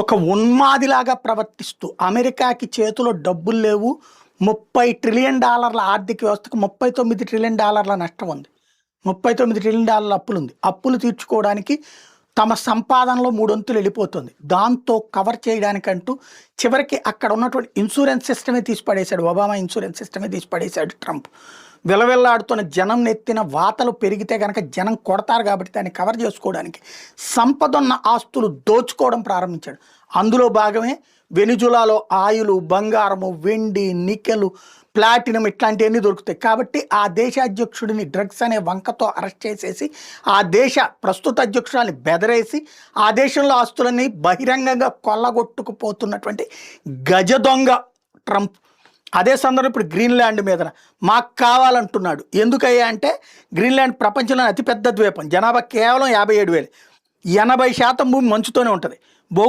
ఒక ఉన్మాదిలాగా ప్రవర్తిస్తూ అమెరికాకి చేతిలో డబ్బులు లేవు ముప్పై ట్రిలియన్ డాలర్ల ఆర్థిక వ్యవస్థకు ముప్పై తొమ్మిది ట్రిలియన్ డాలర్ల నష్టం ఉంది. ముప్పై తొమ్మిది ట్రిలియన్ డాలర్ల అప్పులు ఉంది. అప్పులు తీర్చుకోవడానికి తమ సంపాదనలో మూడొంతులు వెళ్ళిపోతుంది. దాంతో కవర్ చేయడానికంటూ చివరికి అక్కడ ఉన్నటువంటి ఇన్సూరెన్స్ సిస్టమే తీసి పడేశాడు ఒబామా ఇన్సూరెన్స్ సిస్టమే తీసి పడేశాడు ట్రంప్. విలవిల్లాడుతున్న జనం నెత్తిన వాతలు పెరిగితే కనుక జనం కొడతారు కాబట్టి దాన్ని కవర్ చేసుకోవడానికి సంపద ఉన్న ఆస్తులు దోచుకోవడం ప్రారంభించాడు. అందులో భాగమే వెనిజులాలో ఆయులు బంగారము వెండి నికెలు ప్లాటినం ఇట్లాంటివన్నీ దొరుకుతాయి. కాబట్టి ఆ దేశ అధ్యక్షుడిని డ్రగ్స్ అనే వంకతో అరెస్ట్ చేసేసి ఆ దేశ ప్రస్తుత అధ్యక్షురాన్ని బెదరేసి ఆ దేశంలో ఆస్తులన్నీ బహిరంగంగా కొల్లగొట్టుకుపోతున్నటువంటి గజ దొంగ ట్రంప్. అదే సందర్భం ఇప్పుడు గ్రీన్లాండ్ మీద మాకు కావాలంటున్నాడు. ఎందుకయ్యా అంటే గ్రీన్లాండ్ ప్రపంచంలోని అతిపెద్ద ద్వీపం. జనాభా కేవలం యాభై ఏడు వేలు. ఎనభై శాతం భూమి మంచుతోనే ఉంటుంది. భౌగో